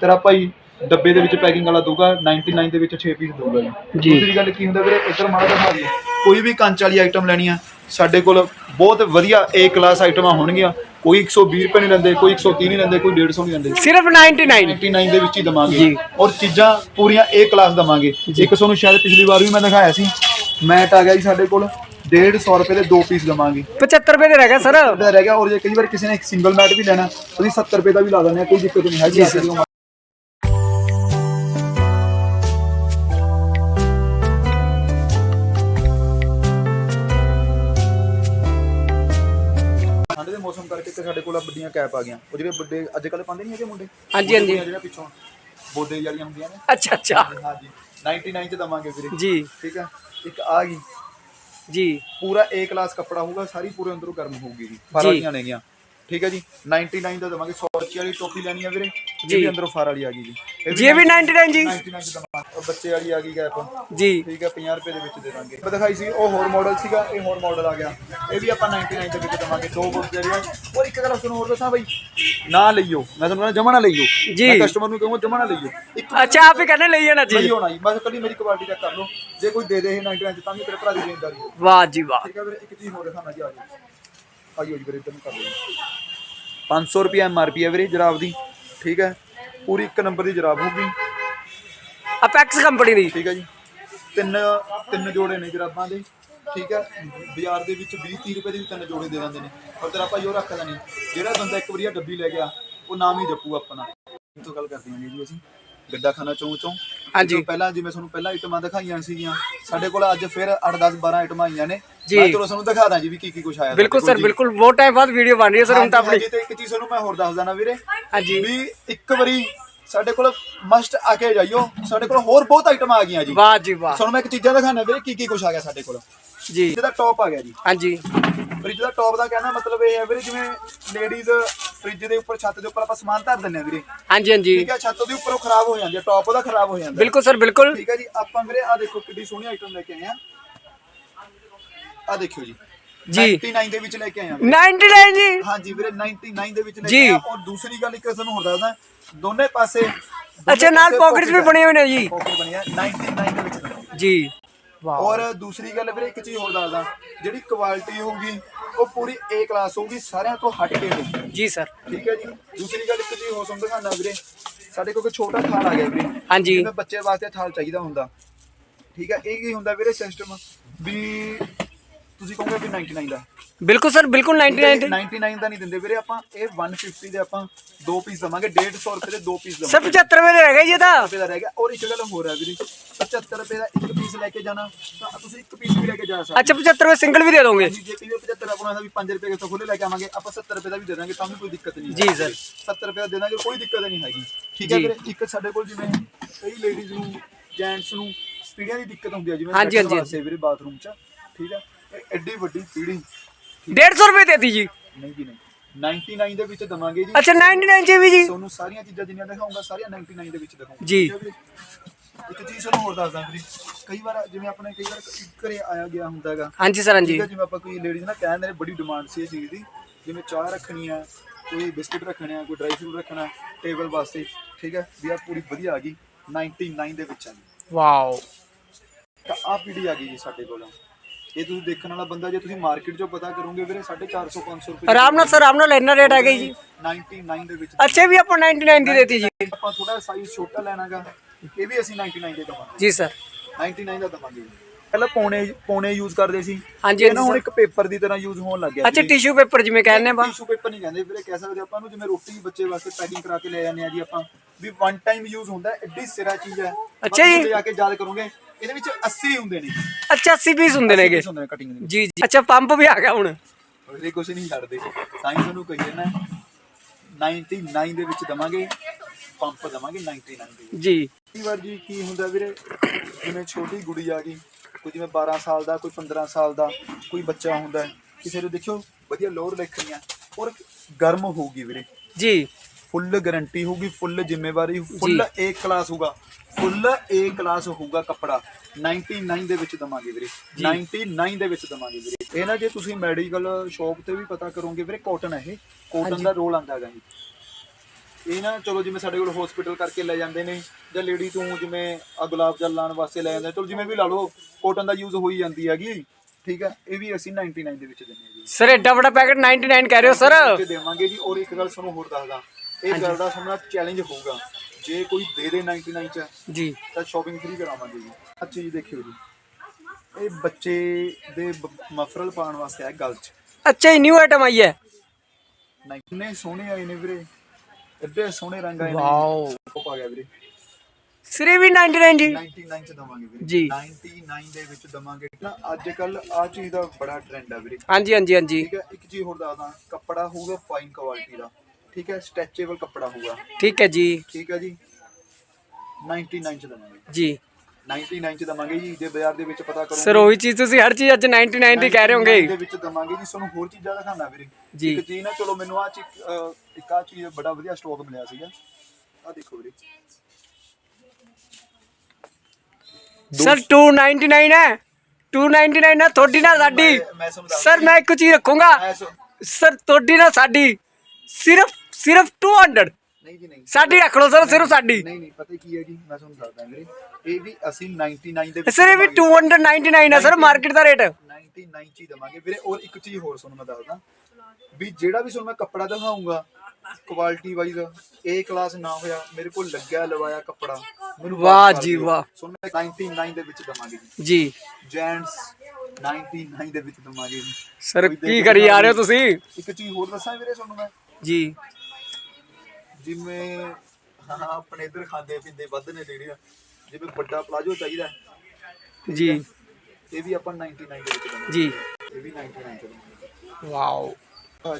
ਤੇਰਾ ਭਾਈ ਡੱਬੇ ਦੇ ਵਿੱਚ ਪੈਕਿੰਗ ਵਾਲਾ ਦਊਗਾ 99 ਦੇ ਵਿੱਚ 6 ਪੀਸ ਦਊਗਾ ਜੀ। ਜੀ। ਦੂਸਰੀ ਗੱਲ ਕੀ ਹੁੰਦਾ ਵੀਰੇ ਇੱਧਰ ਮਾੜਾ ਦਿਖਾ ਦਈਏ ਕੋਈ ਵੀ ਕੰਚ ਵਾਲੀ ਆਈਟਮ ਲੈਣੀ ਆ ਸਾਡੇ ਕੋਲ ਬਹੁਤ ਵਧੀਆ ਏ ਕਲਾਸ ਆਈਟਮਾਂ ਹੋਣਗੀਆਂ। ਕੋਈ 120 ਰੁਪਏ ਨਹੀਂ ਲੈਂਦੇ ਕੋਈ 130 ਨਹੀਂ ਲੈਂਦੇ ਕੋਈ 150 ਨਹੀਂ ਲੈਂਦੇ। ਸਿਰਫ 99 99 ਦੇ ਵਿੱਚ ਹੀ ਦਵਾਂਗੇ। ਜੀ। ਔਰ ਚੀਜ਼ਾਂ ਪੂਰੀਆਂ ਏ ਕਲਾਸ ਦਵਾਂਗੇ। ਇੱਕ ਤੁਹਾਨੂੰ ਸ਼ਾਇਦ ਪਿਛਲੀ ਵਾਰ ਵੀ ਮੈਂ ਦਿਖਾਇਆ ਸੀ। ਮੈਟ ਆ ਗਿਆ ਜੀ ਸਾਡੇ ਕੋਲ। 150 ਰੁਪਏ ਦੇ ਦੋ ਪੀਸ ਦਵਾਂਗੇ। 75 ਰੁਪਏ ਦੇ ਰਹਿ ਗਿਆ ਸਰ। ਦਾ ਰਹਿ ਗਿਆ। ਔਰ ਜੇ ਕਈ ਵਾਰ ਕਿਸੇ ਨੇ ਇੱਕ ਸਿੰਗਲ ਮੈਟ ਵੀ ਲੈਣਾ ਤੁਸੀਂ 70 ਰੁਪਏ ਦਾ ਵੀ ਲਾ ਦਿੰਦੇ ਆ ਕੋਈ ਦਿੱਕਤ ਨਹੀਂ ਹੈਗੀ। ਜੀ ਆ ਮੌਸਮ ਕਰਕੇ ਤੇ ਸਾਡੇ ਕੋਲ ਆਹ ਵੱਡੀਆਂ ਕੈਪ ਆ ਗਈਆਂ। ਉਹ ਜਿਹੜੇ ਵੱਡੇ ਅੱਜ ਕੱਲ ਪਾਉਂਦੇ ਨਹੀਂ ਹੈਗੇ ਮੁੰਡੇ? ਹਾਂਜੀ, ਹਾਂਜੀ। ਜਿਹੜੇ ਪਿੱਛੋਂ ਬੋਦੇ ਵਾਲੀਆਂ ਹੁੰਦੀਆਂ ਨੇ। ਅੱਛਾ ਅੱਛਾ। ਹਾਂਜੀ 99 ਚ ਦਵਾਂਗੇ ਵੀਰੇ। ਜੀ। ਠੀਕ ਹੈ? ਇੱਕ ਆ ਗਈ। ਜੀ। ਪੂਰਾ A ਕਲਾਸ ਕੱਪੜਾ ਹੋਊਗਾ ਸਾਰੀ ਪੂਰੇ ਅੰਦਰੋਂ ਗਰਮ ਹੋਊਗੀ ਜੀ। ਫਾਰ। ਵਾਲੀਆਂ ਨੇਗੀਆਂ। ਠੀਕ ਹੈ ਜੀ? 99 ਦਾ ਦਵਾਂਗੇ। 100 ਰੁਪਏ ਵਾਲੀ ਟੋਪੀ ਲੈਣੀ ਆ ਵੀਰੇ ਇਹ ਜੀ। ਵੀ ਅੰਦਰੋਂ ਫਾਰ ਵਾਲੀ ਆ ਗਈ ਜੀ। ਇਹ ਜੀ ਵੀ 99 ਜੀ। 99 ਚ ਦਵਾਂਗੇ। ਉਹ ਬੱਚੇ ਵਾਲੀ ਆ ਗਈ ਗੈਪ ਜੀ। ਠੀਕ ਹੈ 50 ਰੁਪਏ ਦੇ ਵਿੱਚ ਦੇ ਦਾਂਗੇ। ਦਿਖਾਈ ਸੀ ਉਹ ਹੋਰ ਮਾਡਲ ਸੀਗਾ ਇਹ ਹੋਰ ਮਾਡਲ ਆ ਗਿਆ। ਇਹ ਵੀ ਆਪਾਂ 99 ਦੇ ਵਿੱਚ ਦਵਾਂਗੇ ਦੋ ਬੁੱਕ ਜਿਹੜੇ ਆ। ਉਹ ਇੱਕ ਗੱਲ ਤੁਹਾਨੂੰ ਹੋਰ ਦੱਸਾਂ ਬਈ। ਨਾ ਲਈਓ। ਮੈਂ ਤੁਹਾਨੂੰ ਜਮਾ ਨਾ ਲਈਓ। ਜੀ। ਮੈਂ ਕਸਟਮਰ ਨੂੰ ਕਹੂੰਗਾ ਜਮਾ ਨਾ ਲਈਓ। ਇੱਕ ਅੱਛਾ ਆਪ ਹੀ ਕਹਿੰਦੇ ਲਈ ਜਾਣਾ ਜੀ। ਲਈਓ ਨਾ ਜੀ। ਬਸ ਕੱਲੀ ਮੇਰੀ ਕੁਆਲਿਟੀ ਚੈੱਕ ਕਰ ਲਓ। ਜੇ ਕੋਈ ਦੇ ਦੇ ਇਹ 99 ਚ ਤਾਂ ਵੀ ਤੇਰੇ ਭਰਾ ਦੀ ਜ਼ਿੰਮੇਵਾਰੀ ਹੈ ਵਾਹ ਜੀ ਵਾਹ। ਠੀਕ ਹੈ ਵੀਰੇ ਇੱਕ ਚੀਜ਼ ਹੋਰ ਦਿਖਾਣਾ ਜੀ ਆ ਜਾਓ। ਆਈਓ ਜੀ ਵੀਰੇ ਇੱਧਰ ਨੂੰ ਕਰ ਲਓ 500 ਰੁਪਏ ਐਮਆਰਪੀ ਹੈ ਵੀਰੇ ਜਰਾਬ ਦੀ। ਠੀਕ ਹੈ ਪੂਰੀ ਇੱਕ ਨੰਬਰ ਦੀ ਜਰਾਬ ਹੋਊਗੀ। ਅਪੈਕਸ ਕੰਪਨੀ ਦੀ। ਠੀਕ ਹੈ ਜੀ। ਤਿੰਨ ਤਿੰਨ ਜੋੜੇ ਨੇ ਜਰਾਬਾਂ ਦੇ ਠੀਕ ਹੈ। ਬਾਜ਼ਾਰ ਦੇ ਵਿੱਚ 20 30 ਰੁਪਏ ਦੇ ਵੀ ਤਿੰਨ ਜੋੜੇ ਦੇ ਦਿੰਦੇ ਨੇ। ਪਰ ਤੇਰਾ ਭਾਈ ਉਹ ਰੱਖਦਾ ਨਹੀਂ ਜਿਹੜਾ ਬੰਦਾ ਇੱਕ ਵਾਰੀ ਡੱਬੀ ਲੈ ਗਿਆ ਉਹ ਨਾਮ ਹੀ ਜੱਪੂ ਆਪਣਾ। ਤੋਂ ਗੱਲ ਕਰਦੇ ਹਾਂ ਜੀ ਅਸੀਂ। ਗੱਡਾ ਖਾਨਾ ਚੌਂ ਚੌਂ। ਹਾਂਜੀ। ਜੋ ਪਹਿਲਾਂ ਜਿਵੇਂ ਤੁਹਾਨੂੰ ਪਹਿਲਾਂ ਆਈਟਮਾਂ ਦਿਖਾਈਆਂ ਸੀਗੀਆਂ ਸਾਡੇ ਕੋਲ ਅੱਜ ਫਿਰ 8 10 12 ਆਈਟਮਾਂ ਆਈਆਂ ਨੇ। ਜੀ। ਮੈਂ ਚਲੋ ਤੁਹਾਨੂੰ ਦਿਖਾ ਦਾਂ ਜੀ ਵੀ ਕੀ ਕੀ ਕੁਛ ਆਇਆ ਬਿਲਕੁਲ ਕੋਲ ਸਰ ਜੀ। ਬਿਲਕੁਲ। ਬਹੁਤ ਟਾਈਮ ਬਾਅਦ ਵੀਡੀਓ ਬਣ ਰਹੀ ਹੈ ਸਰ ਹੁਣ ਤਾਂ ਆਪਣੀ ਹਾਂਜੀ, ਤੇ ਇੱਕ ਚੀਜ਼ ਤੁਹਾਨੂੰ ਮੈਂ ਹੋਰ ਦੱਸ ਦਣਾ ਵੀਰੇ। ਹਾਂਜੀ। ਵੀ ਇੱਕ ਵਾਰੀ ਸਾਡੇ ਕੋਲ ਮਸਟ ਆ ਕੇ ਜਾਈਓ। ਸਾਡੇ ਕੋਲ ਹੋਰ ਬਹੁਤ ਆਈਟਮਾਂ ਆ ਗਈਆਂ ਜੀ। ਵਾਹ ਜੀ ਵਾਹ। ਤੁਹਾਨੂੰ ਮੈਂ ਇੱਕ ਚੀਜ਼ਾਂ ਦਿਖਾਣਾ ਵੀਰੇ ਕੀ ਕੀ ਕੁਛ ਆ ਗਿਆ ਸਾਡੇ ਕੋਲ। ਜੀ। ਜਿਹਦਾ ਟੌਪ ਆ ਗਿਆ ਜੀ। ਹਾਂਜੀ। ਫ੍ਰਿਜ ਦਾ ਟੌਪ ਦਾ ਕਹਿਣਾ ਮਤਲਬ ਇਹ ਹੈ ਵੀਰੇ ਜਿਵੇਂ ਲੇਡੀਜ਼ ਫ੍ਰਿਜ ਦੇ ਉੱਪਰ ਛੱਤ ਦੇ ਉੱਪਰ ਆਪਾਂ ਸਮਾਨ ਧਰ ਦਿੰਦੇ ਆ ਵੀਰੇ। ਹਾਂਜੀ ਹਾਂਜੀ। ਠੀਕ ਹੈ ਛੱਤ ਦੇ ਉੱਪਰੋਂ ਖਰਾਬ ਹੋ ਜਾਂਦੀ ਹੈ ਟੌਪ ਉਹਦਾ ਖਰਾਬ ਹੋ ਜਾਂਦਾ। ਬਿਲਕੁਲ ਸਰ ਬਿਲਕੁਲ। ਠੀਕ ਹੈ ਜੀ ਆਪਾਂ ਵੀਰੇ ਆ ਦੇਖੋ ਕਿੱਡੀ ਸੋਹਣੀ ਆਈਟਮ ਲੈ ਕੇ ਆਏ ਆ ਆ ਦੇਖਿਓ ਜੀ। ਜੀ। 99 ਦੇ ਵਿੱਚ ਲੈ ਕੇ ਆਏ ਆ 99 ਜੀ। ਹਾਂਜੀ ਵੀਰੇ 99 ਦੇ ਵਿੱਚ ਲੈ। ਕੇ ਆਏ ਆ ਔਰ ਦੂਸਰੀ ਗੱਲ ਇੱਕ ਤੁਹਾਨੂੰ ਹੋਰ ਦੱਸਦਾ ਦੋਨੇ ਪਾਸੇ ਅੱਛਾ ਨਾਲ ਪਾਕਟਸ ਵੀ ਬਣੇ ਹੋਏ ਨੇ ਜੀ। ਪਾਕਟ ਬਣੀ ਆ 99 ਦੇ ਵਿੱਚ ਦਵਾਂਗੇ। ਜੀ। ਵਾਹ ਔਰ ਦੂਸਰੀ ਗੱਲ ਵੀਰੇ ਇੱਕ ਚੀਜ਼ ਹੋਰ ਦੱਸਦਾ ਜਿਹੜੀ ਕੁਆਲਿਟੀ ਹੋਊਗੀ ਉਹ ਪੂਰੀ A ਕਲਾਸ ਹੋਊਗੀ ਸਾਰਿਆਂ ਤੋਂ ਹਟ ਕੇ ਹੋਊਗੀ। ਜੀ ਸਰ ਠੀਕ ਹੈ ਜੀ? ਦੂਸਰੀ ਗੱਲ ਇੱਕ ਚੀਜ਼ ਹੋਰ ਤੁਹਾਨੂੰ ਦਿਖਾਣਾ ਵੀਰੇ ਸਾਡੇ ਕੋਲ ਇੱਕ ਛੋਟਾ ਥਾਲ ਆ ਗਿਆ ਵੀਰੇ ਹਾਂਜੀ। ਜਿਵੇਂ ਬੱਚੇ ਵਾਸਤੇ ਥਾਲ ਚਾਹੀਦਾ ਹੁੰਦਾ। ਠੀਕ ਹੈ ਇਹ ਕੀ ਹੁੰਦਾ ਵੀਰੇ ਸਿਸਟਮ ਵੀ ਤੁਸੀਂ ਕਹੋਗੇ ਵੀ 99 ਦਾ? ਬਿਲਕੁਲ ਸਰ ਬਿਲਕੁਲ 99 ਤੇ 99 ਦਾ ਨਹੀਂ ਦਿੰਦੇ ਵੀਰੇ ਆਪਾਂ ਇਹ 150 ਦੇ ਆਪਾਂ ਦੋ ਪੀਸ ਦਵਾਂਗੇ 150 ਰੁਪਏ ਦੇ ਦੋ ਪੀਸ ਦਵਾਂਗੇ। ਸਰ 75 ਰੁਪਏ ਦੇ ਰਹਿ ਗਏ ਜੀ ਇਹਦਾ ਰੁਪਏ ਦਾ ਰਹਿ ਗਿਆ। ਔਰ ਇੱਕ ਗੱਲ ਹੋਰ ਹੈ ਵੀਰੇ 75 ਰੁਪਏ ਦਾ ਇੱਕ ਪੀਸ ਲੈ ਕੇ ਜਾਣਾ ਤਾਂ ਤੁਸੀਂ ਇੱਕ ਪੀਸ ਵੀ ਲੈ ਕੇ ਜਾ ਸਕਦੇ ਅੱਛਾ 75 ਰੁਪਏ ਸਿੰਗਲ ਵੀ ਦੇ ਦੋਗੇ? ਜੀ ਜੇ ਕਹੀਏ 75 ਆਪਣਾ ਦਾ ਵੀ 5 ਰੁਪਏ ਤੋਂ ਖੁੱਲੇ ਲੈ ਕੇ ਆਵਾਂਗੇ ਆਪਾਂ 70 ਰੁਪਏ ਦਾ ਵੀ ਦੇ ਦਾਂਗੇ ਤਾਂ ਵੀ ਕੋਈ ਦਿੱਕਤ ਨਹੀਂ ਜੀ ਹੈ। ਸਰ। 70 ਰੁਪਏ ਦਾ ਦੇ ਦਾਂਗੇ ਕੋਈ ਦਿੱਕਤ ਨਹੀਂ ਹੈਗੀ। ਠੀਕ ਹੈ ਜੀ। ਵੀਰੇ ਇੱਕ ਸਾਡੇ ਕੋਲ ਜਿਵੇਂ ਕਈ ਲੇਡੀਜ਼ ਨੂੰ ਜੈਂਟਸ ਨੂੰ ਪੀੜੀਆਂ ਦੀ ਦਿੱਕਤ ਹੁੰਦੀ ਹੈ ਜਿਵੇਂ ਹਾਂਜੀ, ਬੈਠਣ ਹਾਂਜੀ। ਵਾਸਤੇ ਵੀਰੇ ਬਾਥਰੂਮ 'ਚ। ਠੀਕ ਹੈ? ਇਹ ਐਡੀ ਵੱਡੀ ਪੀੜੀ। 150 ਰੁਪਏ ਦੇਤੀ ਜੀ। ਨਹੀਂ ਜੀ ਨਹੀਂ। 99 ਦੇ ਵਿੱਚ ਦਵਾਂਗੇ ਜੀ। ਅੱਛਾ 99 ਜੀ ਵੀ ਜੀ। ਤੁਹਾਨੂੰ ਸਾਰੀਆਂ ਚੀਜ਼ਾਂ ਜਿੰਨੀਆਂ ਦਿਖਾਉਂਗਾ ਸਾਰੀਆਂ 99 ਦੇ ਵਿੱਚ ਦਿਖਾਉਂਗਾ। ਜੀ। ਇੱਕ ਚੀਜ਼ ਤੁਹਾਨੂੰ ਹੋਰ ਦੱਸਦਾ ਵੀਰੇ। ਕਈ ਵਾਰ ਜਿਵੇਂ ਆਪਣੇ ਕਈ ਵਾਰ ਘਰੇ ਆਇਆ ਗਿਆ ਹੁੰਦਾ ਹੈਗਾ। ਹਾਂਜੀ ਸਰ ਹਾਂਜੀ। ਜਿਵੇਂ ਆਪਾਂ ਕੋਈ ਲੇਡੀਜ਼ ਨਾ ਕਹਿੰਦੇ ਨੇ ਬੜੀ ਡਿਮਾਂਡ ਸੀ ਇਹ ਚੀਜ਼ ਦੀ। ਜਿਵੇਂ ਚਾਹ ਰੱਖਣੀ ਆ ਕੋਈ ਬਿਸਕੁਟ ਰੱਖਣੇ ਆ ਕੋਈ ਡਰਾਈ ਫਰੂਟ ਰੱਖਣਾ ਟੇਬਲ ਵਾਸਤੇ। ਠੀਕ ਹੈ ਵੀ ਆ ਪੂਰੀ ਵਧੀਆ ਆ ਗਈ। 99 ਦੇ ਵਿੱਚ ਆ ਗਈ। ਵਾਓ ਤਾਂ ਆ ਪੀੜੀ ਆ ਗਈ ਜੀ ਸਾਡੇ ਕੋਲ। ਇਹ ਤੁਸੀਂ ਦੇਖਣ ਵਾਲਾ ਬੰਦਾ ਜੇ ਤੁਸੀਂ ਮਾਰਕੀਟ 'ਚੋਂ ਪਤਾ ਕਰੋਗੇ ਵੀਰੇ 450 500 ਰੁਪਏ ਆਰਾਮ ਨਾਲ ਸਰ ਆਰਾਮ ਨਾਲ ਇੰਨਾ ਰੇਟ ਆ ਗਈ ਜੀ। 99 ਦੇ ਵਿੱਚ। ਅੱਛਾ ਵੀ ਆਪਾਂ 99 ਦੀ ਦੇਤੀ ਜੀ। ਆਪਾਂ ਥੋੜਾ ਸਾਈਜ਼ ਛੋਟਾ ਲੈਣਾਗਾ ਇਹ ਵੀ ਅਸੀਂ 99 ਦੇ ਦਵਾਂਗੇ। ਜੀ ਸਰ। 99 ਦਾ ਦਵਾਂਗੇ ਪਹਿਲਾਂ ਪੌਣੇ ਪੌਣੇ ਯੂਜ਼ ਕਰਦੇ ਸੀ। ਹਾਂਜੀ, ਇਹ ਨਾ ਹੁਣ। ਇੱਕ ਪੇਪਰ ਦੀ ਤਰ੍ਹਾਂ ਯੂਜ਼ ਹੋਣ ਲੱਗ ਗਿਆ ਅੱਛਾ ਟਿਸ਼ੂ ਪੇਪਰ ਜਿਵੇਂ ਕਹਿੰਦੇ ਬਾ ਟਿਸ਼ੂ ਪੇਪਰ ਨਹੀਂ ਕਹਿੰਦੇ ਵੀਰੇ ਕਹਿ ਸਕਦੇ ਆਪਾਂ ਨੂੰ ਜਿਵੇਂ ਰੋਟੀ ਬੱਚੇ ਵਾਸਤੇ ਪੈਕਿੰਗ ਕਰਾ ਕੇ ਲੈ ਜਾਂਦੇ ਆ ਜੀ ਆਪਾਂ। ਵੀ ਵਨ ਟਾਈਮ ਯੂਜ਼ ਹੁੰਦਾ ਐਡੀ ਸਿਰਾ ਚੀਜ਼ ਹੈ। ਅੱਛਾ ਜੀ। ਜਾ ਕੇ ਯਾਦ ਕਰੋਗੇ ਇਹਦੇ ਵਿੱਚ 80 ਹੁੰਦੇ ਨੇ। ਅੱਛਾ 80 ਪੀਸ ਹੁੰਦੇ ਨੇਗੇ। ਹੁੰਦੇ ਨੇ ਕਟਿੰਗ ਦੇ ਜੀ ਜੀ। ਅੱਛਾ ਪੰਪ ਵੀ ਆ ਗਿਆ ਹੁਣ। ਇਹਦੇ ਕੁਝ ਨਹੀਂ ਛੱਡਦੇ। ਹੀ ਤੁਹਾਨੂੰ ਕਹੀਏ ਨਾ 99 ਦੇ ਵਿੱਚ ਦਵਾਂਗੇ ਪੰਪ ਦਵਾਂਗੇ 99 ਦੇ ਵਿੱਚ। ਜੀ। ਕਈ ਵਾਰ ਜੀ ਕੀ ਹੁੰਦਾ ਵੀਰੇ ਜਿਵੇਂ ਛੋਟੀ ਗੁੜੀ ਆ ਗਈ ਕੋਈ ਜਿਵੇਂ 12 ਸਾਲ ਦਾ ਕੋਈ 15 ਸਾਲ ਦਾ ਕੋਈ ਬੱਚਾ ਹੁੰਦਾ ਕਿਸੇ ਨੂੰ ਦੇਖਿਓ ਵਧੀਆ ਲੋਰ ਔਰ ਗਰਮ ਹੋਊਗੀ ਵੀਰੇ। ਜੀ। ਫੁੱਲ ਗਾਰੰਟੀ ਹੋਊਗੀ ਫੁੱਲ ਜ਼ਿੰਮੇਵਾਰੀ ਫੁੱਲ ਏ ਕਲਾਸ ਹੋਊਗਾ। ਫੁੱਲ ਏ ਕਲਾਸ ਹੋਊਗਾ ਕੱਪੜਾ। 99 ਦੇ ਵਿੱਚ ਦਵਾਂਗੇ ਵੀਰੇ। 99 ਦੇ ਵਿੱਚ ਦਵਾਂਗੇ ਵੀਰੇ। ਇਹ ਨਾ ਜੇ ਤੁਸੀਂ ਮੈਡੀਕਲ ਸ਼ਾਪ ਤੇ ਵੀ ਪਤਾ ਕਰੋਗੇ ਵੀਰੇ ਕਾਟਨ ਹੈ ਇਹ। ਕਾਟਨ ਦਾ ਰੋਲ ਆਂਦਾ ਹੈਗਾ ਜੀ। ਇਹ ਨਾ ਚਲੋ ਜਿਵੇਂ ਸਾਡੇ ਕੋਲ ਹਸਪੀਟਲ ਕਰਕੇ ਲੈ ਜਾਂਦੇ ਨੇ ਜਾਂ ਲੇਡੀ ਤੋਂ ਜਿਵੇਂ ਆ ਗੁਲਾਬ ਜਲ ਲਾਉਣ ਵਾਸਤੇ ਲੈ ਜਾਂਦੇ ਚਲੋ ਜਿਵੇਂ ਵੀ ਲਾ ਲਓ ਕੋਟਨ ਦਾ ਯੂਜ਼ ਹੋਈ ਜਾਂਦੀ ਹੈਗੀ। ਠੀਕ ਹੈ ਇਹ ਵੀ ਅਸੀਂ 99 ਦੇ ਵਿੱਚ ਦਿੰਦੇ ਹਾਂ ਜੀ। ਸਰ ਐਡਾ ਵੱਡਾ ਪੈਕਟ 99 ਕਹਿ ਰਹੇ ਹੋ ਸਰ। ਦੇਵਾਂਗੇ ਜੀ ਔਰ ਇੱਕ ਗੱਲ ਤੁਹਾਨੂੰ ਹੋਰ ਦੱਸਦਾ। ਇਹ ਗੱਲ ਦਾ ਸਾਹਮਣਾ ਚੈਲੰਜ ਹੋਊਗਾ। ਜੇ ਕੋਈ ਦੇ ਦੇ 99 ਚ ਜੀ। ਤਾਂ ਸ਼ਾਪਿੰਗ ਫ੍ਰੀ ਕਰਾਵਾਂਗੇ ਜੀ। ਆ ਚੀਜ਼ ਦੇਖਿਓ ਜੀ। ਇਹ ਬੱਚੇ ਦੇ ਮਫਰਲ ਪਾਉਣ ਵਾਸਤੇ ਹੈ ਗਲ ਚ ਅੱਛਾ ਹੀ ਨਿਊ ਆਈਟਮ ਆਈ ਹੈ। ਨਹੀਂ ਇੰਨੇ ਸੋਹਣੇ ਆਏ ਨੇ ਵੀਰੇ। ਐਡੇ ਸੋਹਣੇ ਰੰਗ ਆਏ ਨੇ। ਵਾਓ। ਉਹ ਪਾ ਗਿਆ ਵੀਰੇ। ਸਿਰੇ ਵੀ 99 ਜੀ। 99 ਚ ਦਵਾਂਗੇ ਵੀਰੇ। ਜੀ। 99 ਦੇ ਵਿੱਚ ਦਵਾਂਗੇ। ਨਾ ਅੱਜ ਕੱਲ ਆ ਚੀਜ਼ ਦਾ ਬੜਾ ਟ੍ਰੈਂਡ ਆ ਵੀਰੇ। ਹਾਂਜੀ ਹਾਂਜੀ ਹਾਂਜੀ। ਠੀਕ ਹੈ ਇੱਕ ਚੀਜ਼ ਹੋਰ ਦੱਸਦਾ। ਕੱਪੜਾ ਹੋਊਗਾ ਫਾਈਨ ਕੁਆਲਿਟੀ ਦਾ। ਠੀਕ ਹੈ ਸਟ੍ਰੈਚੇਬਲ ਕੱਪੜਾ ਹੋਊਗਾ। ਠੀਕ ਹੈ ਜੀ। ਠੀਕ ਹੈ ਜੀ। 99 ਚ ਦਵਾਂਗੇ। ਜੀ। 99 ਚ ਦਵਾਂਗੇ ਜੀ ਜੇ ਬਾਜ਼ਾਰ ਦੇ ਵਿੱਚ ਪਤਾ ਕਰੋ ਸਰ ਉਹੀ ਚੀਜ਼ ਤੁਸੀਂ ਹਰ ਚੀਜ਼ ਅੱਜ 99 ਦੀ ਕਹਿ ਰਹੇ ਹੋਗੇ। ਦੇ ਵਿੱਚ ਦਵਾਂਗੇ ਜੀ ਤੁਹਾਨੂੰ ਹੋਰ ਚੀਜ਼ਾਂ ਦਿਖਾਣਾ ਵੀਰੇ। ਜੀ। ਇੱਕ ਚੀਜ਼ ਨਾ ਚਲੋ ਮੈਨੂੰ ਆ ਅਹ, ਇੱਕ ਆ ਚੀਜ਼ ਬੜਾ ਵਧੀਆ ਸਟਾਕ ਮਿਲਿਆ ਸੀਗਾ। ਆ ਦੇਖੋ ਵੀਰੇ। ਸਰ 299 ਹੈ। 299 ਨਾ ਤੁਹਾਡੀ ਨਾ ਸਾਡੀ। ਸਰ ਮੈਂ ਇੱਕ ਚੀਜ਼ ਰੱਖੂੰਗਾ। ਸਰ ਤੁਹਾਡੀ ਨਾ ਸਾਡੀ। ਸਿਰਫ ਸਿਰਫ 200 ਨਹੀਂ ਜੀ ਨਹੀਂ। ਸਾਡੀ ਰੱਖ ਲਓ ਸਰ ਸਿਰਫ ਸਾਡੀ। ਨਹੀਂ ਨਹੀਂ ਪਤਾ ਕੀ ਹੈ ਜੀ ਮੈਂ ਤੁਹਾਨੂੰ ਦੱਸਦਾ ਵੀਰੇ ਇਹ ਵੀ ਅਸੀਂ 99 ਦੇ ਵਿੱਚ ਸਰ ਇਹ ਵੀ 299 ਹੈ ਸਰ ਮਾਰਕੀਟ ਦਾ ਰੇਟ 99 ਚ ਹੀ ਦਵਾਂਗੇ। ਵੀਰੇ ਔਰ ਇੱਕ ਚੀਜ਼ ਹੋਰ ਤੁਹਾਨੂੰ ਮੈਂ ਦੱਸਦਾ। ਵੀ ਜਿਹੜਾ ਵੀ ਤੁਹਾਨੂੰ ਮੈਂ ਕੱਪੜਾ ਦਿਖਾਉਂਗਾ ਕੁਆਲਿਟੀ ਵਾਈਜ਼ ਏ ਕਲਾਸ ਨਾ ਹੋਇਆ ਮੇਰੇ ਕੋਲ ਲੱਗਿਆ ਲਵਾਇਆ ਕੱਪੜਾ ਮੈਨੂੰ ਵਾਹ ਜੀ। ਵਾਹ। ਤੁਹਾਨੂੰ ਮੈਂ 99 ਦੇ ਵਿੱਚ ਦਵਾਂਗੇ ਜੀ। ਜੈਂਟਸ 99 ਦੇ ਵਿੱਚ ਦਵਾਂਗੇ ਸਰ ਕੀ ਕਰੀ ਜਾ ਰਹੇ ਹੋ ਤੁਸੀਂ? ਇੱਕ ਚੀਜ਼ ਹੋਰ ਦੱਸਾਂ ਵੀਰੇ ਤੁਹਾਨੂੰ ਮੈਂ? ਜੀ। ਜਿਵੇਂ ਹਾਂ ਆਪਣੇ ਇੱਧਰ ਖਾਂਦੇ ਪੀਂਦੇ ਵੱਧ ਨੇ ਜਿਹੜੀਆਂ ਜਿਵੇਂ ਵੱਡਾ ਪਲਾਜੋ ਚਾਹੀਦਾ ਹੈ, ਜੀ। ਇਹ ਵੀ ਆਪਾਂ 99 ਦੇ ਵਿੱਚ ਦਵਾਂਗੇ ਜੀ। ਇਹ ਵੀ 99 ਚ ਦਵਾਂਗੇ ਵਾਓ।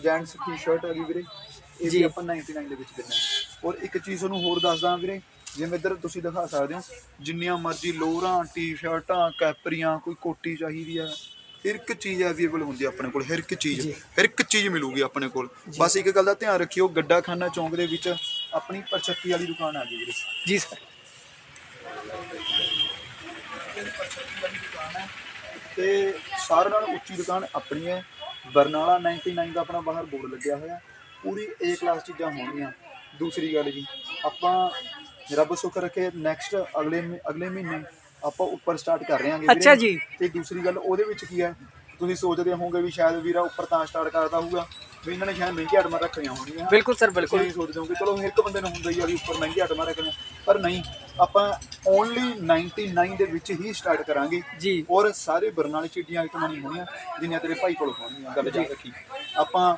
ਜੈਂਟਸ ਟੀ ਸ਼ਰਟ ਆ ਗਈ ਵੀਰੇ। ਇਹ ਵੀ ਆਪਾਂ 99 ਦੇ ਵਿੱਚ ਦਿੰਦੇ ਹਾਂ। ਔਰ ਇੱਕ ਚੀਜ਼ ਤੁਹਾਨੂੰ ਹੋਰ ਦੱਸਦਾ ਵੀਰੇ ਜਿਵੇਂ ਇੱਧਰ ਤੁਸੀਂ ਦਿਖਾ ਸਕਦੇ ਹੋ ਜਿੰਨੀਆਂ ਮਰਜ਼ੀ ਲੋਰਾਂ ਟੀ ਸ਼ਰਟਾਂ ਕੈਪਰੀਆਂ ਕੋਈ ਕੋਟੀ ਚਾਹੀਦੀ ਆ ਹਰ ਇੱਕ ਚੀਜ਼ ਅਵੇਲੇਬਲ ਹੁੰਦੀ ਆ ਆਪਣੇ ਕੋਲ ਹਰ ਇੱਕ ਚੀਜ਼ ਹਰ ਇੱਕ ਚੀਜ਼ ਮਿਲੂਗੀ ਆਪਣੇ ਕੋਲ। ਬਸ ਇੱਕ ਗੱਲ ਦਾ ਧਿਆਨ ਰੱਖਿਓ ਗੱਡਾ ਖਾਨਾ ਚੌਂਕ ਦੇ ਵਿੱਚ ਆਪਣੀ ਪਰਛੱਤੀ ਵਾਲੀ ਦੁਕਾਨ ਆ ਗਈ ਵੀਰੇ। ਜੀ ਸਰ। ਪਰਛੱਤੀ ਵਾਲੀ ਦੁਕਾਨ ਹੈ ਤੇ ਸਾਰਿਆਂ ਨਾਲੋਂ ਉੱਚੀ ਦੁਕਾਨ ਆਪਣੀ ਹੈ। ਬਰਨਾਲਾ 99 ਦਾ ਆਪਣਾ ਬਾਹਰ ਬੋਰਡ ਲੱਗਿਆ ਹੋਇਆ। ਪੂਰੀ ਏ ਕਲਾਸ ਚੀਜ਼ਾਂ ਹੋਣਗੀਆਂ। ਦੂਸਰੀ ਗੱਲ ਜੀ ਆਪਾਂ ਰੱਬ ਸੁੱਖ ਰੱਖੇ ਨੈਕਸਟ ਅਗਲੇ ਅਗਲੇ ਮਹੀਨੇ ਆਪਾਂ ਉੱਪਰ ਸਟਾਰਟ ਕਰ ਰਹੇ ਹਾਂਗੇ ਅੱਛਾ ਜੀ। ਤੇ ਦੂਸਰੀ ਗੱਲ ਉਹਦੇ ਵਿੱਚ ਕੀ ਹੈ? ਤੁਸੀਂ ਸੋਚਦੇ ਹੋਵੋਗੇ ਵੀ ਸ਼ਾਇਦ ਵੀਰਾ ਉੱਪਰ ਤਾਂ ਸਟਾਰਟ ਕਰਦਾ ਹੋਊਗਾ ਵੀ ਇਹਨਾਂ ਨੇ ਸ਼ਾਇਦ ਮਹਿੰਗੀ ਆਈਟਮਾਂ ਰੱਖਣੀਆਂ ਹੋਣਗੀਆਂ। ਬਿਲਕੁਲ ਸਰ ਬਿਲਕੁਲ। ਨਹੀਂ ਸੋਚਦੇ ਹੋਗੇ ਚਲੋ ਹਰ ਇੱਕ ਬੰਦੇ ਨੂੰ ਹੁੰਦਾ ਹੀ ਆ ਵੀ ਉੱਪਰ ਮਹਿੰਗੀ ਆਈਟਮਾਂ ਰੱਖਣੀਆਂ ਪਰ ਨਹੀਂ ਆਪਾਂ ਓਨਲੀ 99 ਦੇ ਵਿੱਚ ਹੀ ਸਟਾਰਟ ਕਰਾਂਗੇ। ਜੀ। ਔਰ ਸਾਰੇ ਬਰਨਾਲੇ ਚਿੱਡੀਆਂ ਆਈਟਮਾਂ ਨਹੀਂ ਹੋਣੀਆਂ ਜਿੰਨੀਆਂ ਤੇਰੇ ਭਾਈ ਕੋਲ ਹੋਣਗੀਆਂ ਗੱਲ ਜਾ। ਰੱਖੀ। ਆਪਾਂ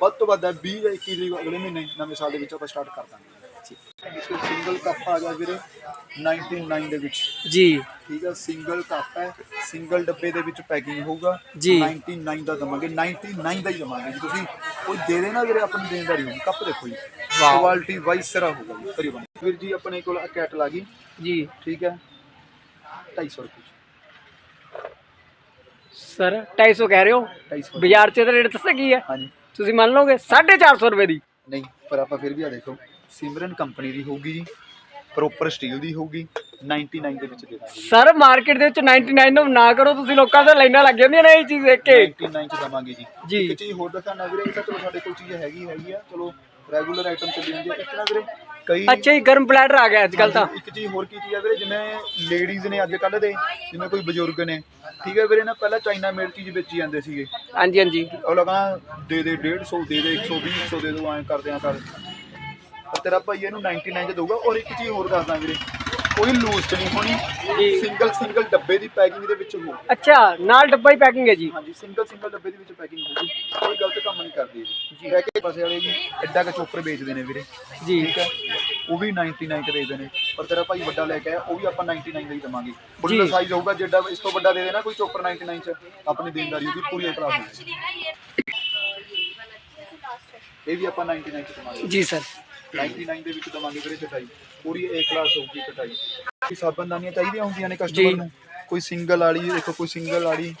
ਵੱਧ ਤੋਂ ਵੱਧ 20 ਜਾਂ 21 ਦੀ ਅਗਲੇ ਮਹੀਨੇ ਨਵੇਂ ਸਾਲ ਦੇ ਵਿੱਚ ਆਪਾਂ ਸਟਾਰਟ ਕਰ ਦਾਂਗੇ। ਸਿੰਗਲ ਕੱਪ ਆ ਗਿਆ ਵੀਰੇ 99 ਦੇ ਵਿੱਚ। ਜੀ। ਠੀਕ ਹੈ ਸਿੰਗਲ ਕੱਪ ਹੈ ਸਿੰਗਲ ਡੱਬੇ ਦੇ ਵਿੱਚ ਪੈਕਿੰਗ ਹੋਊਗਾ। ਜੀ। 99 ਦਾ ਦਵਾਂਗੇ 99 ਦਾ ਹੀ ਦਵਾਂਗੇ ਜੀ ਤੁਸੀਂ। ਕੋਈ ਦੇ ਦੇਣਾ ਵੀਰੇ ਆਪਣੀ ਦੇਣਦਾਰੀ ਹੋਣੀ ਕੱਪ ਦੇਖੋ ਜੀ। ਕੁਆਲਿਟੀ ਵਾਈਜ਼ ਸਿਰਾ ਹੋਊਗਾ ਜੀ ਤਕਰੀਬਨ ਵੀਰ ਜੀ ਆਪਣੇ ਕੋਲ ਆ ਗਈ। ਜੀ। ਠੀਕ ਹੈ। 250 ਰੁਪਏ ਸਰ 250 ਕਹਿ ਰਹੇ ਹੋ? 250 ਬਾਜ਼ਾਰ 'ਚ ਇਹਦਾ ਰੇਟ ਦੱਸਿਆ ਕੀ ਹੈ? ਹਾਂਜੀ। ਤੁਸੀਂ ਮੰਨ ਲਓਗੇ 450 ਰੁਪਏ ਦੀ। ਨਹੀਂ ਪਰ ਆਪਾਂ ਫਿਰ ਵੀ ਆ ਦੇਖੋ। ਸਿਮਰਨ ਕੰਪਨੀ ਦੀ ਹੋਊਗੀ ਜੀ ਪ੍ਰੋਪਰ ਸਟੀਲ ਦੀ ਹੋਊਗੀ 99 ਦੇ ਵਿੱਚ ਦੇ ਦਾਂਗੇ ਸਰ ਮਾਰਕੀਟ ਦੇ ਵਿੱਚ 99 ਨੂੰ ਨਾ ਕਰੋ ਤੁਸੀਂ ਲੋਕਾਂ ਦੇ ਲਾਈਨਾਂ ਲੱਗ ਜਾਂਦੀਆਂ ਨੇ ਇਹ ਚੀਜ਼ ਦੇਖ ਕੇ। 99 ਚ ਦਵਾਂਗੇ ਜੀ। ਜੀ। ਇੱਕ ਚੀਜ਼ ਹੋਰ ਦਿਖਾਣਾ ਵੀਰੇ ਇਹ ਤਾਂ ਚਲੋ ਸਾਡੇ ਕੋਲ ਚੀਜ਼ ਹੈਗੀ ਹੈਗੀ ਆ। ਚਲੋ ਰੈਗੂਲਰ ਆਈਟਮ ਚੱਲੀ ਜਾਂਦੀ ਹੈ। ਇੱਕ ਨਾ ਵੀਰੇ ਕਈ ਅੱਛਾ ਜੀ ਗਰਮ ਪਲੈਟਰ ਆ ਗਿਆ ਅੱਜ ਕੱਲ ਤਾਂ ਇੱਕ ਚੀਜ਼ ਹੋਰ ਕੀ ਚੀਜ਼ ਆ ਵੀਰੇ ਜਿਵੇਂ ਲੇਡੀਜ਼ ਨੇ ਅੱਜ ਕੱਲ ਦੇ ਜਿਵੇਂ ਕੋਈ ਬਜ਼ੁਰਗ ਨੇ। ਠੀਕ ਹੈ ਵੀਰੇ ਨਾ ਪਹਿਲਾਂ ਚਾਈਨਾ ਮੇਡ ਚੀਜ਼ ਵੇਚੀ ਜਾਂਦੇ ਸੀਗੇ। ਹਾਂਜੀ ਹਾਂਜੀ। ਉਹ ਲਗਾ ਦੇ ਦੇ 150 ਦੇ ਦੇ 120 100 ਦੇ ਦੋ ਐਂ ਕਰਦੇ ਆ ਕਰ ਪਰ ਤੇਰਾ ਭਾਈ ਇਹਨੂੰ 99 ਚ ਦਊਗਾ। ਔਰ ਇੱਕ ਚੀਜ਼ ਹੋਰ ਦੱਸਦਾ ਵੀਰੇ ਕੋਈ ਚ ਨਹੀਂ। ਹੋਣੀ। ਸਿੰਗਲ ਸਿੰਗਲ ਡੱਬੇ ਦੀ ਪੈਕਿੰਗ ਦੇ ਵਿੱਚ ਹੋ ਅੱਛਾ ਨਾਲ ਡੱਬਾ ਹੀ ਪੈਕਿੰਗ ਹੈ ਜੀ। ਹਾਂਜੀ ਸਿੰਗਲ ਸਿੰਗਲ ਡੱਬੇ ਦੇ ਵਿੱਚ ਪੈਕਿੰਗ ਹੋਊਗੀ ਕੋਈ ਗਲਤ ਕੰਮ ਨਹੀਂ ਕਰਦੀ ਜੀ ਕੇ ਪਾਸੇ ਵਾਲੇ ਜੀ ਐਡਾ ਕ ਚੋਪਰ ਵੇਚਦੇ ਨੇ ਵੀਰੇ। ਜੀ। ਠੀਕ ਹੈ? ਉਹ ਵੀ 99 ਚ ਦੇਦੇ ਨੇ ਪਰ ਤੇਰਾ ਭਾਈ ਵੱਡਾ ਲੈ ਕੇ ਆਇਆ ਉਹ ਵੀ ਆਪਾਂ 99 ਦਾ ਹੀ ਦਵਾਂਗੇ। ਬੁੱਢਾ ਜੀ। ਸਾਈਜ਼ ਹੋਊਗਾ ਜਿੱਡਾ ਇਸ ਤੋਂ ਵੱਡਾ ਦੇ ਦੇਣਾ ਕੋਈ ਚੋਪਰ 99 ਚ। ਆਪਣੀ ਦੇਣਦਾਰੀ ਉਹਦੀ ਪੂਰੀ ਕਲਾਸ ਹੋਊਗੀ ਇਹ ਵੀ ਆਪਾਂ 99 ਚ ਦਵਾਂਗੇ। ਜੀ ਸਰ 99 ਦੇ ਵਿੱਚ ਦਵਾਂਗੇ ਵੀਰੇ ਚਟਾਈ। ਪੂਰੀ ਏ ਕਲਾਸ ਹੋਊਗੀ ਚਟਾਈ। ਕੋਈ ਸਾਬਣਦਾਨੀਆਂ ਚਾਹੀਦੀਆਂ ਹੁੰਦੀਆਂ ਨੇ ਜੀ। ਕਸਟਮਰ ਨੂੰ? ਕੋਈ ਸਿੰਗਲ ਵਾਲੀ ਦੇਖੋ ਕੋਈ ਸਿੰਗਲ ਵਾਲੀ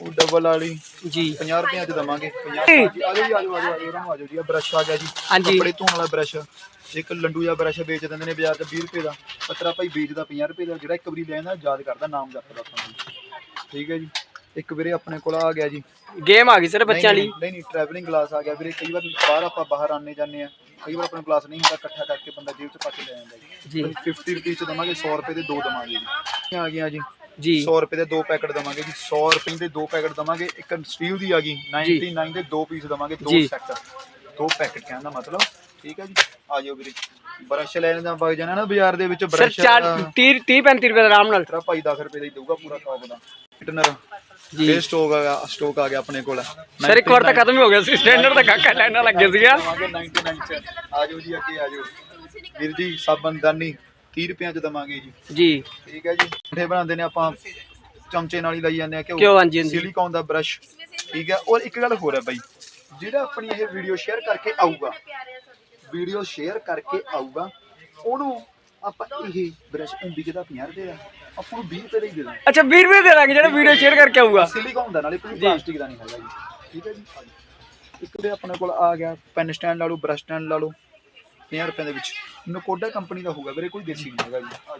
ਉਹ ਡਬਲ ਵਾਲੀ। ਜੀ। 50 ਰੁਪਏ ਚ ਦਵਾਂਗੇ। 50 ਆ ਜਾਓ ਜੀ ਆ ਜਾਓ ਆ ਜਾਓ ਆ ਜਾਓ ਇਹਨਾਂ ਨੂੰ ਆ ਜਾਓ ਜੀ। ਆ ਬ੍ਰਸ਼ ਆ ਗਿਆ ਜੀ। ਹਾਂਜੀ। ਕੱਪੜੇ ਧੋਣ ਵਾਲਾ ਬ੍ਰਸ਼ ਇੱਕ ਲੰਡੂ ਜਿਹਾ ਬ੍ਰਸ਼ ਵੇਚ ਦਿੰਦੇ ਨੇ ਬਾਜ਼ਾਰ 'ਚ 20 ਰੁਪਏ ਦਾ। ਪਤਰਾ ਭਾਈ ਵੇਚਦਾ 50 ਰੁਪਏ ਦਾ ਜਿਹੜਾ ਇੱਕ ਵਾਰੀ ਲੈ ਜਾਂਦਾ ਯਾਦ ਕਰਦਾ ਨਾਮ ਜਪਦਾ ਆਪਾਂ ਨੂੰ ਠੀਕ ਹੈ ਜੀ। ਇੱਕ ਵੀਰੇ ਆਪਣੇ ਕੋਲ ਆ ਗਿਆ ਜੀ। ਗੇਮ ਆ ਗਈ ਸਰ ਬੱਚਿਆਂ ਲਈ? ਨਹੀਂ ਨਹੀਂ ਟਰੈਵਲਿੰਗ ਗਲਾਸ ਆ ਗਿਆ ਵੀਰੇ। ਕਈ ਵਾਰ ਬਾਹਰ ਆਪਾਂ ਬਾਹਰ ਆਨੇ ਜਾਂਦੇ ਆ ਕਈ ਵਾਰ ਆਪਣੇ ਪਲਾਸ ਨਹੀਂ ਹੁੰਦਾ ਇਕੱਠਾ ਕਰਕੇ ਬੰਦਾ ਜੇਬ 'ਚ ਪਾ ਕੇ ਲੈ ਜਾਂਦਾ ਜੀ। ਜੀ। 50 ਰੁਪਏ 'ਚ ਦਵਾਂਗੇ 100 ਰੁਪਏ ਦੇ ਦੋ ਦਵਾਂਗੇ ਜੀ। ਆ ਗਈਆਂ ਜੀ। ਜੀ। 100 ਰੁਪਏ ਦੇ ਦੋ ਪੈਕਟ ਦਵਾਂਗੇ ਜੀ। 100 ਰੁਪਏ ਦੇ ਦੋ ਪੈਕਟ ਦਵਾਂਗੇ। ਇੱਕ ਸਟੀਲ ਦੀ ਆ ਗਈ। 99 ਦੇ ਦੋ ਪੀਸ ਦਵਾਂਗੇ ਦੋ ਜੀ। ਸੈੱਟ ਦੋ ਪੈਕਟ ਕਹਿਣ ਦਾ ਮਤਲਬ। ਠੀਕ ਹੈ ਜੀ। ਆ ਜਾਓ ਵੀਰੇ। ਬਰਸ਼ ਲੈਣ ਦਾ ਵਗ ਜਾਣਾ ਨਾ ਬਾਜ਼ਾਰ ਦੇ ਵਿੱਚ ਸਰ ਬਰਸ਼ 4 30 30 35 ਰੁਪਏ ਦਾ ਆਰਾਮ ਨਾਲ। ਤੇਰਾ ਭਾਈ 10 ਰੁਪਏ ਦਾ ਹੀ ਦਊਗਾ ਪੂਰਾ ਟੌਪ ਦਾ। ਫੇਰ ਸਟੋਕ ਆ ਗਿਆ ਸਟੋਕ ਆ ਗਿਆ ਆਪਣੇ ਕੋਲ। ਸਰ ਇੱਕ ਵਾਰ ਤਾਂ ਖਤਮ ਹੀ ਹੋ ਗਿਆ ਸੀ ਸਟੈਂਡਰਡ ਤਾਂ ਕਾਕਾ ਲੈਣਾ ਲੱਗੇ ਸੀਗਾ। ਦਵਾਂਗੇ 99 ਚ। ਆ ਜਾਓ ਜੀ ਅੱਗੇ ਆ ਜਾਓ ਵੀਰ ਜੀ ਸਾਬਣਦਾਨੀ 30 ਰੁਪਿਆਂ ਚ ਦਵਾਂਗੇ ਜੀ। ਜੀ। ਠੀਕ ਹੈ ਜੀ। ਮਿੱਠੇ ਬਣਾਉਂਦੇ ਨੇ ਆਪਾਂ ਚਮਚੇ ਨਾਲ ਹੀ ਲਈ ਜਾਂਦੇ ਆ ਘਿਓ, ਹਾਂਜੀ, ਹਾਂਜੀ। ਸਿਲੀਕੌਨ ਦਾ ਬ੍ਰਸ਼ ਠੀਕ ਹੈ। ਔਰ ਇੱਕ ਗੱਲ ਹੋਰ ਹੈ ਬਾਈ ਜਿਹੜਾ ਆਪਣੀ ਇਹ ਵੀਡੀਓ ਸ਼ੇਅਰ ਕਰਕੇ ਆਊਗਾ ਵੀਡੀਓ ਸ਼ੇਅਰ ਕਰਕੇ ਆਊਗਾ ਉਹਨੂੰ ਆਪਾਂ ਇਹ ਬ੍ਰਸ਼ ਹੁੰਦੀ ਜਿਹਦਾ 50 ਰੁਪਏ ਦਾ ਆਪਾਂ ਨੂੰ 20 ਰੁਪਏ ਦਾ ਹੀ ਦੇ ਦਾਂਗੇ। ਅੱਛਾ 20 ਰੁਪਏ ਦੇ ਦਾਂਗੇ ਜਿਹੜਾ ਵੀਡੀਓ ਸ਼ੇਅਰ ਕਰਕੇ ਆਊਗਾ। ਸਿਲੀਕੌਨ ਦਾ ਨਾਲੇ ਕੋਈ ਪਲਾਸਟਿਕ ਦਾ ਨਹੀਂ ਹੈਗਾ ਜੀ। ਠੀਕ ਹੈ ਜੀ। ਇੱਕ ਦੇ ਆਪਣੇ ਕੋਲ ਆ ਗਿਆ ਪੈਨ ਸਟੈਂਡ ਲਾ ਲਓ ਬ੍ਰਸ਼ ਸਟੈਂਡ ਲਾ ਲਓ 50 ਰੁਪਏ ਦੇ ਵਿੱਚ। ਨਕੋਡਾ ਕੰਪਨੀ ਦਾ ਹੋਊਗਾ ਵੀਰੇ ਕੋਈ ਦੇਸੀ ਨਹੀਂ ਹੈਗਾ ਜੀ। ਆ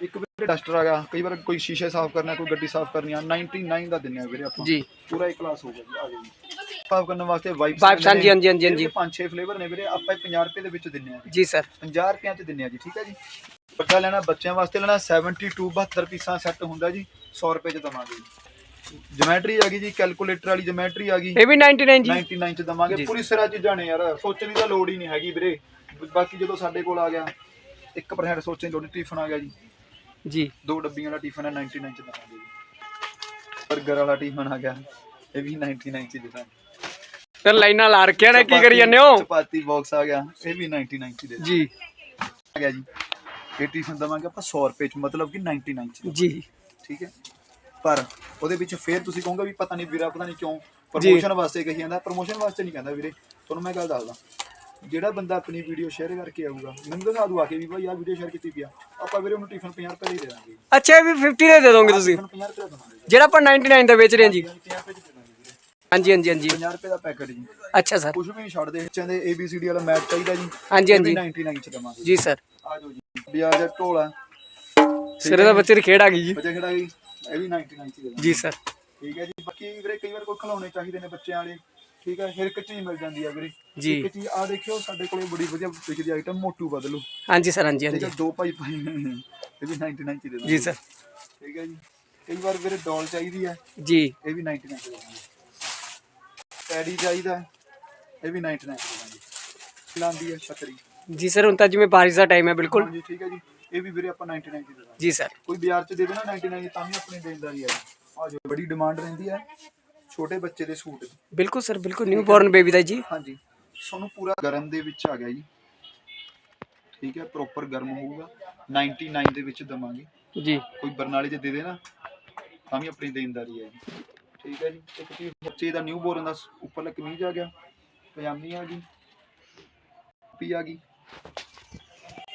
ਇੱਕ ਵੀਰੇ ਡਸਟਰ ਆ ਗਿਆ ਕਈ ਵਾਰ ਕੋਈ ਸ਼ੀਸ਼ੇ ਸਾਫ਼ ਕਰਨਾ ਕੋਈ ਗੱਡੀ ਸਾਫ਼ ਕਰਨੀ ਆ 99 ਦਾ ਦਿੰਨੇ ਆ ਵੀਰੇ ਆਪਾਂ। ਜੀ। ਪੂਰਾ ਇੱਕ ਕਲਾਸ ਹੋਊਗਾ ਜੀ ਆ ਜੀ। ਸਾਫ਼ ਕਰਨ ਵਾਸਤੇ ਵਾਈਪਸ Wipes, ਹਾਂਜੀ, ਹਾਂਜੀ, ਹਾਂਜੀ, ਹਾਂਜੀ। ਪੰਜ ਛੇ ਫਲੇਵਰ ਨੇ ਵੀਰੇ ਆਪਾਂ 50 ਰੁਪਏ ਦੇ ਵਿੱਚ ਦਿੰਨੇ ਆ ਜੀ। ਸਰ 50 ਰੁਪਿਆਂ ਚ ਦਿੰਨੇ ਆ ਜੀ ਠੀਕ ਹੈ ਜੀ? ਵੱਡਾ ਲੈਣਾ ਬੱਚਿਆਂ ਵਾਸਤੇ ਲੈਣਾ 72 72 ਪੀਸਾਂ ਸੈੱਟ ਹੁੰਦਾ ਜੀ 100 ਰੁਪਏ ਚ ਦਵਾਂਗੇ ਜੀ। ਜਿਓਮੈਟਰੀ ਆ ਗਈ ਜੀ ਕੈਲਕੂਲੇਟਰ ਵਾਲੀ ਜਿਓਮੈਟਰੀ ਆ ਗਈ। ਇਹ ਵੀ 99 ਜੀ। 99 ਚ ਦਵਾਂਗੇ। ਪੂਰੀ ਸਿਰਾ ਚੀਜ਼ਾਂ ਨੇ ਯਾਰ ਸੋਚਣ ਦੀ ਤਾਂ ਲੋੜ ਹੀ ਨਹੀਂ ਹੈਗੀ ਵੀਰੇ। ਬਾਕੀ ਜਦੋਂ ਸਾਡੇ ਕੋਲ ਆ ਗਿਆ 1% ਸੋਚਣ ਦੀ ਲੋੜ ਨਹੀਂ ਟਿਫਨ ਆ ਗਿਆ ਜੀ। ਜੀ। ਦੋ ਡੱਬੀਆਂ ਵਾਲਾ ਟਿਫਨ ਹੈ 99 ਚ ਦਵਾਂਗੇ ਜੀ। 버ਗਰ ਵਾਲਾ ਟਿਫਨ ਆ ਗਿਆ ਇਹ ਵੀ 99 ਚ ਦੇਵਾਂਗੇ ਫਿਰ ਲਾਈਨਾਂ ਲਾ ਰੱਖਿਆ ਨੇ ਕੀ ਕਰੀ ਜਾਂਦੇ ਹੋ? ਚਪਾਤੀ ਬਾਕਸ ਆ ਗਿਆ ਇਹ ਵੀ 99 ਚ ਦੇ ਜੀ। ਆ ਗਿਆ ਜੀ। ਇਹ ਟਿਫਨ ਦਵਾਂਗੇ ਆਪਾਂ 100 ਰੁਪਏ ਚ ਮਤਲਬ ਕਿ 99 ਚ ਜੀ। ਠੀਕ ਹੈ? ਪਰ ਉਹਦੇ ਵਿੱਚ ਫੇਰ ਤੁਸੀਂ ਕਹੋਗੇ ਵੀ ਪਤਾ ਨਹੀਂ ਵੀਰਾ ਪਤਾ ਨਹੀਂ ਕਿਉਂ ਪ੍ਰਮੋਸ਼ਨ ਵਾਸਤੇ ਕਹੀ ਜਾਂਦਾ ਪ੍ਰਮੋਸ਼ਨ ਵਾਸਤੇ ਨਹੀਂ ਕਹਿੰਦਾ ਵੀਰੇ ਤੁਹਾਨੂੰ ਮੈਂ ਗੱਲ ਦੱਸਦਾ। ਜਿਹੜਾ ਬੰਦਾ ਆਪਣੀ ਵੀਡੀਓ ਸ਼ੇਅਰ ਕਰਕੇ ਆਊਗਾ ਮੈਨੂੰ ਦਿਖਾ ਦੂ ਆ ਕੇ ਵੀ ਭਾਈ ਆ ਵੀਡੀਓ ਸ਼ੇਅਰ ਕੀਤੀ ਪਿਆ ਆਪਾਂ ਵੀਰੇ ਉਹਨੂੰ ਟਿਫਨ 50 ਰੁਪਏ ਦਾ ਦਾਂਗੇ। ਅੱਛਾ ਇਹ ਵੀ 50 ਦੇ ਦੇ ਦੋਗੇ ਤੁਸੀਂ? ਟਿਫਨ 50 ਰੁਪਏ ਦਵਾਂਗੇ ਜਿਹੜਾ ਆਪਾਂ 99 ਦਾ ਵੇਚ ਰਹੇ ਹਾਂ ਜੀ। 50 ਰੁਪਏ ਦੇ ਦਾਂਗੇ ਹਾਂਜੀ ਹਾਂਜੀ ਹਾਂਜੀ। 50 ਰੁਪਏ ਦਾ ਪੈਕਟ ਜੀ। ਅੱਛਾ ਸਰ। ਕੁਝ ਵੀ ਨਹੀਂ ਛੱਡਦੇ ਬੱਚਿਆਂ ਦੇ ABCD ਵਾਲਾ ਮੈਚ ਚਾਹੀਦਾ ਜੀ। ਹਾਂਜੀ, ਹਾਂਜੀ। 99 ਚ ਦਵਾਂਗੇ। ਜੀ ਸਰ। ਆ ਜਾਓ ਜੀ ਬਾਜ਼ਾਰ ਦਾ ਢੋਲਾ ਸਿਰੇ ਦਾ ਬੱਚੇ ਦੀ ਖੇਡ ਆ ਗਈ ਜੀ। ਬੱਚੇ ਖੜਾ ਗਈ। ਇਹ ਵੀ 99 ਚ ਦੇ ਜੀ ਸਰ। ਠੀਕ ਹੈ ਜੀ। ਬਾਕੀ ਵੀਰੇ ਕਈ ਵਾਰ ਕੋਈ ਖਿਡੌਣੇ ਚਾਹੀਦੇ ਨੇ ਬੱਚਿਆਂ ਵਾਲੇ। ਠੀਕ ਹੈ। ਹਰ ਇੱਕ ਚੀਜ਼ ਮਿਲ ਜਾਂਦੀ ਹੈ ਵੀਰੇ। ਜੀ। ਇੱਕ ਚੀਜ਼ ਆ ਦੇਖਿਓ ਸਾਡੇ ਕੋਲੇ ਬੜੀ ਵਧੀਆ ਵਿਕਦੀ ਆਈਟਮ ਮੋਟੂ ਬਦਲੂ। ਹਾਂਜੀ ਸਰ ਹਾਂਜੀ ਹਾਂਜੀ। ਦੋ ਭਾਈ ਭਾਈ ਨੇ। ਇਹ ਵੀ 99 ਚ ਦੇ ਜੀ ਸਰ। ਠੀਕ ਹੈ ਜੀ। ਕਈ ਵਾਰ ਵੀਰੇ ਡੋਲ ਚਾਹੀਦੀ ਹੈ ਜੀ। ਇਹ ਵੀ 99 ਚ ਦੇ ਪੈਡੀ ਚਾਹੀਦਾ। ਇਹ ਵੀ 99 ਚ ਦੇ ਦਾਂਗੇ ਲਾਂਦੀ ਹੈ ਛਤਰੀ। ਜੀ ਸਰ ਹੁਣ ਤਾਂ ਜਿਵੇਂ ਬਾਰਿਸ਼ ਦਾ ਟਾਈਮ ਹੈ ਬਿਲਕੁਲ। ਹਾਂਜੀ ਠੀਕ ਹੈ ਜੀ। ਇਹ ਵੀ ਵੀਰੇ ਆਪਾਂ 99 ਚ ਦੇ ਦਾਂਗੇ ਜੀ ਸਰ। ਕੋਈ ਬਾਜ਼ਾਰ ਚ ਦੇ ਦੇਣਾ 99 ਤਾਂ ਵੀ ਆਪਣੀ ਦੇਣਦਾਰੀ ਹੈ। ਆ ਜੋ ਬੜੀ ਡਿਮਾਂਡ ਰਹਿੰਦੀ ਹੈ ਛੋਟੇ ਬੱਚੇ ਦੇ ਸੂਟ ਦੀ। ਬਿਲਕੁਲ ਸਰ ਬਿਲਕੁਲ ਨਿਊ ਬੋਰਨ ਬੇਬੀ ਦਾ ਜੀ। ਹਾਂਜੀ। ਤੁਹਾਨੂੰ ਪੂਰਾ ਗਰਮ ਦੇ ਵਿੱਚ ਆ ਗਿਆ ਜੀ। ਠੀਕ ਹੈ ਪ੍ਰੋਪਰ ਗਰਮ ਹੋਊਗਾ। 99 ਦੇ ਵਿੱਚ ਦਵਾਂਗੇ। ਜੀ। ਕੋਈ ਬਰਨਾਲੇ 'ਚ ਦੇ ਦੇ ਨਾ ਤਾਂ ਵੀ ਆਪਣੀ ਦੇਣਦਾਰੀ ਹੈ ਜੀ। ਠੀਕ ਹੈ ਜੀ। ਇੱਕ ਚੀਜ਼ ਬੱਚੇ ਦਾ ਨਿਊ ਬੋਰਨ ਦਾ ਸ- ਉੱਪਰਲਾ ਕਮੀਜ਼ ਆ ਗਿਆ। ਪਜਾਮੀ ਆ ਗਈ। ਪੀ ਆ ਗਈ।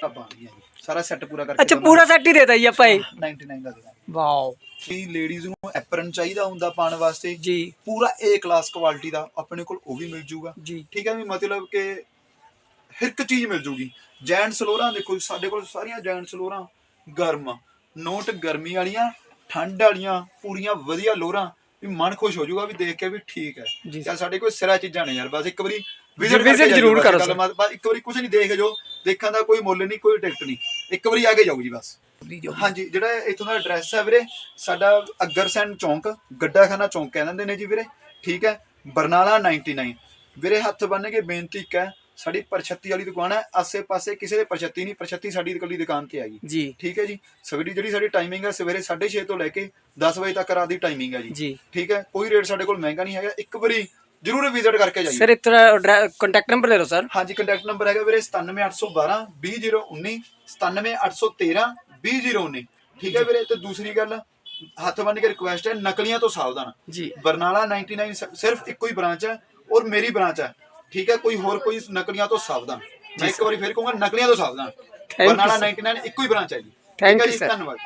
ਟੱਬਾਂ ਆ ਗਈਆਂ ਜੀ। ਸਾਰਾ ਸੈੱਟ ਪੂਰਾ ਕਰਕੇ ਅੱਛਾ ਪੂਰਾ ਸੈੱਟ ਹੀ ਦੇਤਾ ਜੀ ਆਪਾਂ ਇਹ? 99 ਦਾ ਦੇ ਦਾਂਗੇ ਵਾਓ। ਕੀ ਲੇਡੀਜ਼ ਨੂੰ ਐਪਰਨ ਚਾਹੀਦਾ ਹੁੰਦਾ ਪਾਉਣ ਵਾਸਤੇ ਜੀ। ਪੂਰਾ ਏ ਕਲਾਸ ਕੁਆਲਿਟੀ ਦਾ ਆਪਣੇ ਕੋਲ ਉਹ ਵੀ ਮਿਲ ਜੂਗਾ। ਜੀ। ਠੀਕ ਹੈ ਵੀ ਮਤਲਬ ਕਿ ਹਰ ਇੱਕ ਚੀਜ਼ ਮਿਲ ਜੂਗੀ। ਜੈਂਟ ਸਲੋਰਾਂ ਦੇਖੋ ਸਾਡੇ ਕੋਲ ਸਾਰੀਆਂ ਜੈਂਟ ਸਲੋਰਾਂ ਗਰਮ ਨੋਟ ਗਰਮੀ ਵਾਲੀਆਂ ਠੰਡ ਵਾਲੀਆਂ ਪੂਰੀਆਂ ਵਧੀਆ ਲੋਰਾਂ। ਵੀ ਮਨ ਖੁਸ਼ ਹੋ ਜਾਊਗਾ ਵੀ ਦੇਖ ਕੇ ਵੀ ਠੀਕ ਹੈ। ਜੀ। ਯਾਰ ਸਾਡੇ ਕੋਲ ਸਿਰਾ ਚੀਜ਼ਾਂ ਨੇ ਯਾਰ ਬਸ ਇੱਕ ਵਾਰੀ visit ਜ਼ਰੂਰ ਕਰੋ ਬਸ ਸਰ। ਗੱਲਬਾਤ- ਬਸ ਇੱਕ ਵਾਰੀ ਕੁਝ ਨਹੀਂ ਦੇਖ ਜੋ। ਦੇਖਣ ਦਾ ਕੋਈ ਮੁੱਲ ਨਹੀਂ ਕੋਈ ਟਿਕਟ ਨਹੀਂ। ਇੱਕ ਵਾਰੀ ਆ ਕੇ ਜਾਊ ਜੀ ਬਸ। ਹਾਂਜੀ ਜਿਹੜਾ ਇਥੋਂ ਦਾ ਐਡਰੈਸ ਹੈ ਵੀਰੇ ਸਾਡਾ ਅਗਰਸੈਨ ਚੌਂਕ ਗੱਡਾਖਾਨਾ ਚੌਂਕ ਕਹਿ ਦਿੰਦੇ ਨੇ ਜੀ ਵੀਰੇ। ਠੀਕ ਹੈ ਬਰਨਾਲਾ 99 ਵੀਰੇ ਹੱਥ ਬੰਨ ਕੇ ਬੇਨਤੀ ਹੈ ਸਾਡੀ ਪਰਛੱਤੀ ਵਾਲੀ ਦੁਕਾਨ ਹੈ ਆਸੇ-ਪਾਸੇ ਕਿਸੇ ਦੇ ਪਰਛੱਤੀ ਨਹੀਂ ਪਰਛੱਤੀ ਸਾਡੀ ਇਕੱਲੀ ਦੁਕਾਨ ਤੇ ਹੈਗੀ ਜੀ। ਠੀਕ ਹੈ ਜੀ ਸਵੇਰੀ ਜਿਹੜੀ ਸਾਡੀ ਟਾਈਮਿੰਗ ਹੈ ਸਵੇਰੇ 6:30 ਤੋਂ ਲੈ ਕੇ 10 ਵਜੇ ਤੱਕ ਰਾਤ ਦੀ ਟਾਈਮਿੰਗ ਹੈ ਜੀ। ਠੀਕ ਹੈ ਕੋਈ ਰੇਟ ਸਾਡੇ ਕੋਲ ਮਹਿੰਗਾ ਨਹੀਂ ਹੈਗਾ। ਇੱਕ ਵਾਰੀ ਜਰੂਰ ਵਿਜ਼ਿਟ ਕਰਕੇ ਜਾਈਏ। ਸਰ ਇਤਨਾ ਕੰਟੈਕਟ ਨੰਬਰ ਲੈ ਲਓ ਸਰ ਹਾਂਜੀ ਕੰਟੈਕਟ ਨੰਬਰ ਹੈਗਾ ਵੀਰੇ 97812 20019 97813 20019 ਠੀਕ ਹੈ ਵੀਰੇ ਤੇ ਦੂਸਰੀ ਗੱਲ ਹੱਥ ਬੰਨ ਕੇ ਰਿਕੁਐਸਟ ਹੈ ਨਕਲੀਆਂ ਤੋਂ ਸਾਵਧਾਨ। ਜੀ। ਬਰਨਾਲਾ 99 ਸ- ਸਿਰਫ ਇੱਕੋ ਹੀ ਬ੍ਰਾਂਚ ਹੈ ਔਰ ਮੇਰੀ ਬ੍ਰਾਂਚ ਹੈ। ਠੀਕ ਹੈ ਕੋਈ ਹੋਰ ਕੋਈ ਨਕਲੀਆਂ ਤੋਂ ਸਾਵਧਾਨ। ਮੈਂ ਇੱਕ ਵਾਰੀ ਫਿਰ ਕਹੂੰਗਾ ਨਕਲੀਆਂ ਤੋਂ ਸਾਵਧਾਨ। ਬਰਨਾਲਾ sir. 99 ਇੱਕੋ ਹੀ ਬ੍ਰਾਂਚ ਹੈ ਜੀ। Thank ਠੀਕ ਹੈ you, ਜੀ sir. ਧੰਨਵਾਦ।